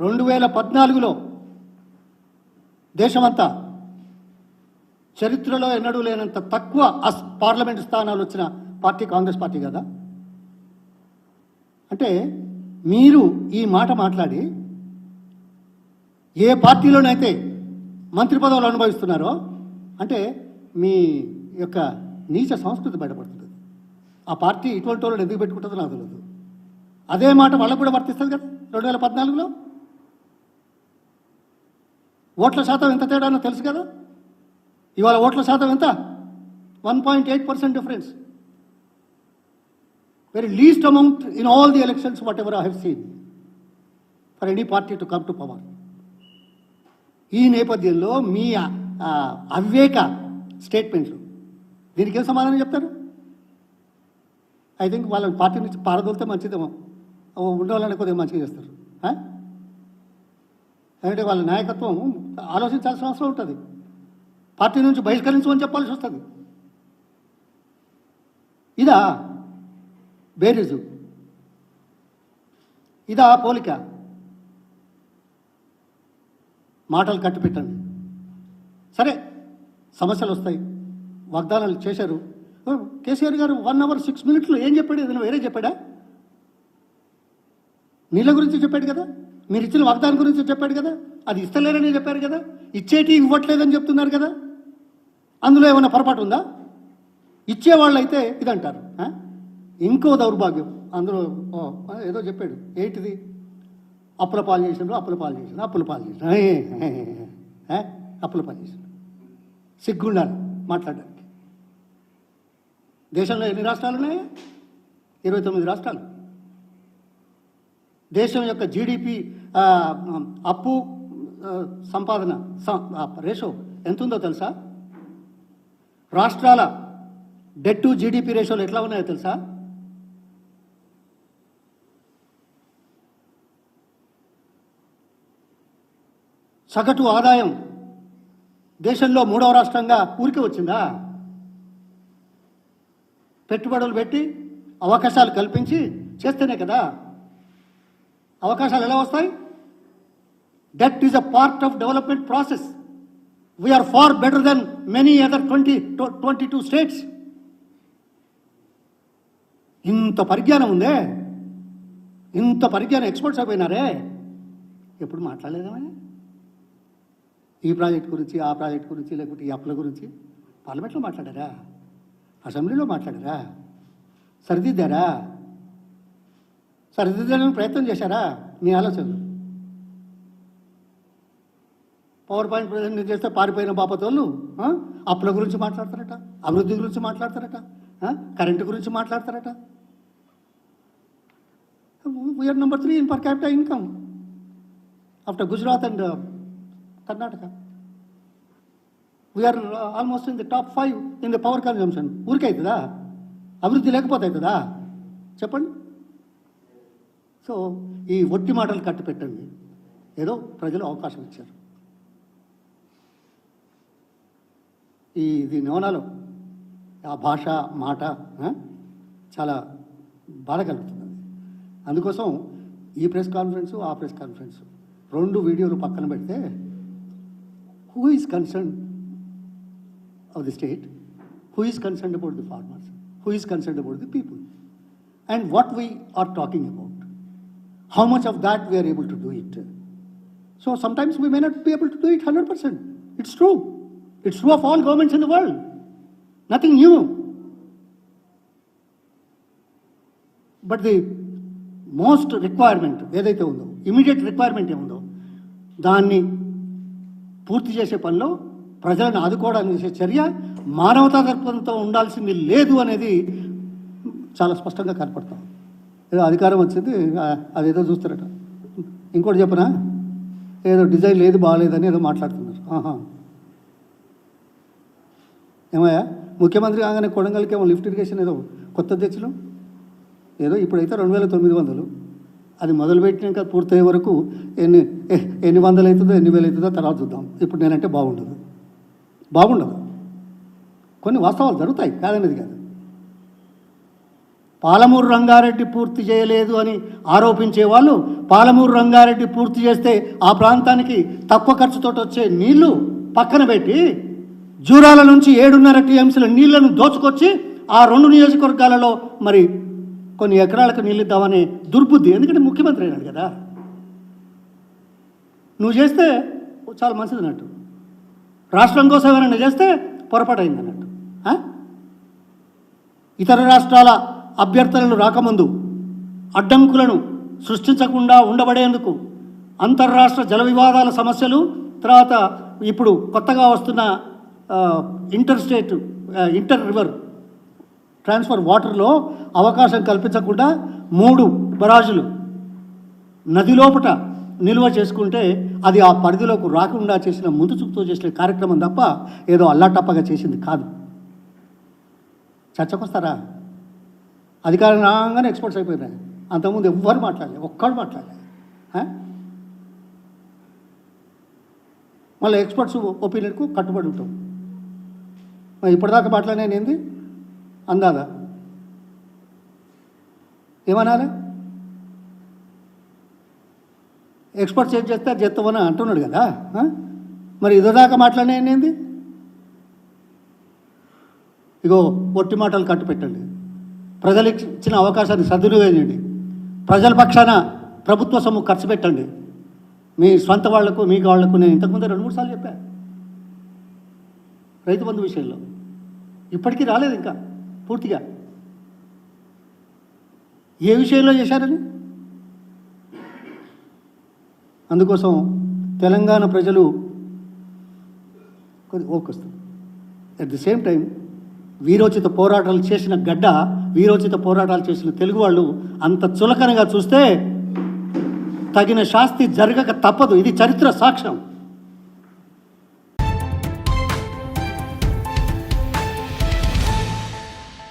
రెండు వేల పద్నాలుగులో దేశమంతా చరిత్రలో ఎన్నడూ లేనంత తక్కువ అస్ పార్లమెంటు స్థానాలు వచ్చిన పార్టీ కాంగ్రెస్ పార్టీ కదా? అంటే మీరు ఈ మాట మాట్లాడి ఏ పార్టీలోనైతే మంత్రి పదవులు అనుభవిస్తున్నారో అంటే మీ యొక్క నీచ సంస్కృతి బయటపడుతుంది. ఆ పార్టీ ఇటువంటి వాళ్ళని ఎందుకు పెట్టుకుంటుందో నాకు తెలియదు. అదే మాట వాళ్ళకు కూడా వర్తిస్తుంది కదా రెండు వేల పద్నాలుగులో? ఓట్ల శాతం ఎంత తేడానో తెలుసు కదా? ఇవాళ ఓట్ల శాతం ఎంత? One point eight percent difference. Very least amount in all the elections whatever I have seen for any party to come to power ఈ నేపథ్యంలో మీ అవేక అవివేక స్టేట్మెంట్లు దీనికి ఏం సమాధానం చెప్తారు? ఐ థింక్ వాళ్ళని పార్టీ నుంచి పారదోలితే మంచిదేమో. ఉండవాలని కొద్దిగా మంచిగా చేస్తారు. ఆ? ఎందుకంటే వాళ్ళ నాయకత్వం ఆలోచించాల్సిన అవసరం ఉంటుంది. పార్టీ నుంచి బహిష్కరించమని చెప్పాల్సి వస్తుంది. ఇదా బేరీజు. ఇదా పోలిక. మాటలు కట్టి పెట్టండి సరే సమస్యలు వస్తాయి. వాగ్దానాలు చేశారు. ఓ, కేసీఆర్ గారు వన్ అవర్ సిక్స్ మినిట్లో ఏం చెప్పాడు? ఏదైనా వేరే చెప్పాడా? నీళ్ళ గురించి చెప్పాడు కదా? మీరు ఇచ్చిన వాగ్దానం గురించి చెప్పాడు కదా? అది ఇస్తలేరని చెప్పారు కదా? ఇచ్చేటి ఇవ్వట్లేదని చెప్తున్నారు కదా? అందులో ఏమైనా పొరపాటు ఉందా? ఇచ్చేవాళ్ళైతే అయితే ఇదంటారు ఇంకో దౌర్భాగ్యం. అందులో ఓ, ఏదో చెప్పాడు. ఏంటిది? అప్పుల పాలు చేసినారు అప్పుల పాలు చేసినారు అప్పుల పాలు చేసిన అప్పుల పాలు చేసిన. సిగ్గుండాలి మాట్లాడడానికి. దేశంలో ఎన్ని రాష్ట్రాలు ఉన్నాయి ఇరవై తొమ్మిది రాష్ట్రాలు. దేశం యొక్క జీడిపి అప్పు సంపాదన రేషో ఎంత ఉందో తెలుసా? రాష్ట్రాల డెట్ టు జీడిపి రేషోలు ఎట్లా ఉన్నాయో తెలుసా? సగటు ఆదాయం దేశంలో మూడవ రాష్ట్రంగా ఊరికి వచ్చిందా? పెట్టుబడులు పెట్టి అవకాశాలు కల్పించి చేస్తేనే కదా? అవకాశాలు ఎలా వస్తాయి? That is a part of development process we are far better than many other twenty twenty two states ఇంత పరిజ్ఞానం ఉందే? ఇంత పరిజ్ఞానం ఎక్స్పర్ట్స్ అయిపోయినారే ఎప్పుడు మాట్లాడలేదామని ఈ ప్రాజెక్ట్ గురించి ఆ ప్రాజెక్ట్ గురించి లేకపోతే ఈ అప్పుల గురించి పార్లమెంట్లో మాట్లాడారా? అసెంబ్లీలో మాట్లాడారా? సరిదిద్దారా? సరిదిద్దడానికి ప్రయత్నం చేశారా? మీ ఆలోచనలు పవర్ పాయింట్ ప్రజెంట్ చేస్తే పారిపోయిన బాపతోళ్ళు అప్పుల గురించి మాట్లాడతారట అభివృద్ధి గురించి మాట్లాడతారట కరెంటు గురించి మాట్లాడతారట. We are number three in per capital income after Gujarat and Karnataka we are almost in the top five in the power consumption ఊరికే అవుతుందా అభివృద్ధి లేకపోతే అవుతుందా చెప్పండి. సో ఈ ఒట్టి మాటలు కట్టి పెట్టండి ఏదో ప్రజలు అవకాశం ఇచ్చారు. ఈ ఇది నవనాలో ఆ భాష మాట చాలా బాధ కలుగుతుంది. అందుకోసం ఈ ప్రెస్ కాన్ఫరెన్సు ఆ ప్రెస్ కాన్ఫరెన్స్. రెండు వీడియోలు పక్కన పెడితే who is concern of the state who is concern about the farmers who is concern about the people and what we are talking about how much of that we are able to do it. So sometimes we may not be able to do it 100%. It's true. It's true of all governments in the world. Nothing new. But the most requirement ఏదైతే ఉందో immediate requirement ఏముందో దాన్ని పూర్తి చేసే పనిలో ప్రజలను ఆదుకోవడానికి చేసే చర్య మానవతా దృక్పథంతో ఉండాల్సింది లేదు అనేది చాలా స్పష్టంగా కనపడతాం ఏదో అధికారం వచ్చింది అదేదో చూస్తారట. ఇంకోటి చెప్పనా? ఏదో డిజైన్ లేదు బాగాలేదని ఏదో మాట్లాడుతున్నారు. ఆహా. ఏమయ్యా? ముఖ్యమంత్రి కాగానే కొడంగల్కి ఏమో లిఫ్ట్ ఇరిగేషన్ ఏదో కొత్త తెచ్చులు? ఏదో ఇప్పుడైతే రెండు వేల తొమ్మిది వందలు. అది మొదలుపెట్టినాక పూర్తయ్యే వరకు ఎన్ని ఎన్ని వందలు అవుతుందో ఎన్ని వేలు అవుతుందో తర్వాత చూద్దాం. ఇప్పుడు నేనంటే బాగుండదు. బాగుండదు. కొన్ని వాస్తవాలు జరుగుతాయి కాదనేది కాదు. పాలమూరు రంగారెడ్డి పూర్తి చేయలేదు అని ఆరోపించే వాళ్ళు పాలమూరు రంగారెడ్డి పూర్తి చేస్తే ఆ ప్రాంతానికి తక్కువ ఖర్చుతో వచ్చే నీళ్ళు పక్కన పెట్టి జూరాల నుంచి ఏడున్నర టీఎంసీల నీళ్ళను దోచుకొచ్చి ఆ రెండు నియోజకవర్గాలలో మరి కొన్ని ఎకరాలకు నీళ్ళు ఇద్దామనే దుర్బుద్ధి. ఎందుకంటే ముఖ్యమంత్రి అయినాడు కదా. నువ్వు చేస్తే చాలా మంచిది అన్నట్టు. రాష్ట్రం కోసం ఏమైనా చేస్తే పొరపాటు అయింది అన్నట్టు. ఇతర రాష్ట్రాల అభ్యర్థనలు రాకముందు అడ్డంకులను సృష్టించకుండా ఉండబడేందుకు అంతర్రాష్ట్ర జల వివాదాల సమస్యలు తర్వాత ఇప్పుడు కొత్తగా వస్తున్న inter state inter river transfer వాటర్లో అవకాశం కల్పించకుండా మూడు బరాజులు నది లోపట నిల్వ చేసుకుంటే అది ఆ పరిధిలోకి రాకుండా చేసిన ముందు చూపుతో చేసిన కార్యక్రమం తప్ప ఏదో అల్లాటప్పగా చేసింది కాదు. చర్చకొస్తారా? అధికారం రాగానే ఎక్స్పోర్ట్స్ అయిపోయినాయి. అంతకుముందు ఎవ్వరు మాట్లాడలేదు ఒక్కడు మాట్లాడలేదు మళ్ళీ ఎక్స్పర్ట్స్ ఒపీనియన్కు కట్టుబడి ఉంటాం. మరి ఇప్పటిదాకా మాట్లాడిన ఏంది? అందాదా? ఏమనాలి? ఎక్స్పర్ట్స్ ఏం చేస్తే చేస్తామని అంటున్నాడు కదా మరి ఇదోదాకా మాట్లాడిన ఏంది? ఇగో ఒట్టి మాటలు కట్టు పెట్టండి. ప్రజలకు ఇచ్చిన అవకాశాన్ని సద్వినియోగం ప్రజల పక్షాన ప్రభుత్వ సొమ్ము ఖర్చు పెట్టండి. మీ స్వంత వాళ్ళకు మీ వాళ్ళకు నేను ఇంతకుముందు రెండు మూడు సార్లు చెప్పా. రైతు బంధు విషయంలో. ఇప్పటికీ రాలేదు ఇంకా పూర్తిగా. ఏ విషయంలో చేశారని? అందుకోసం తెలంగాణ ప్రజలు కొద్ది ఓకొస్తుంది అట్ ది సేమ్ టైం వీరోచిత పోరాటాలు చేసిన గడ్డ వీరోచిత పోరాటాలు చేసిన తెలుగు వాళ్ళు అంత చులకనగా చూస్తే తగిన శాస్తి జరగక తప్పదు. ఇది చరిత్ర సాక్ష్యం.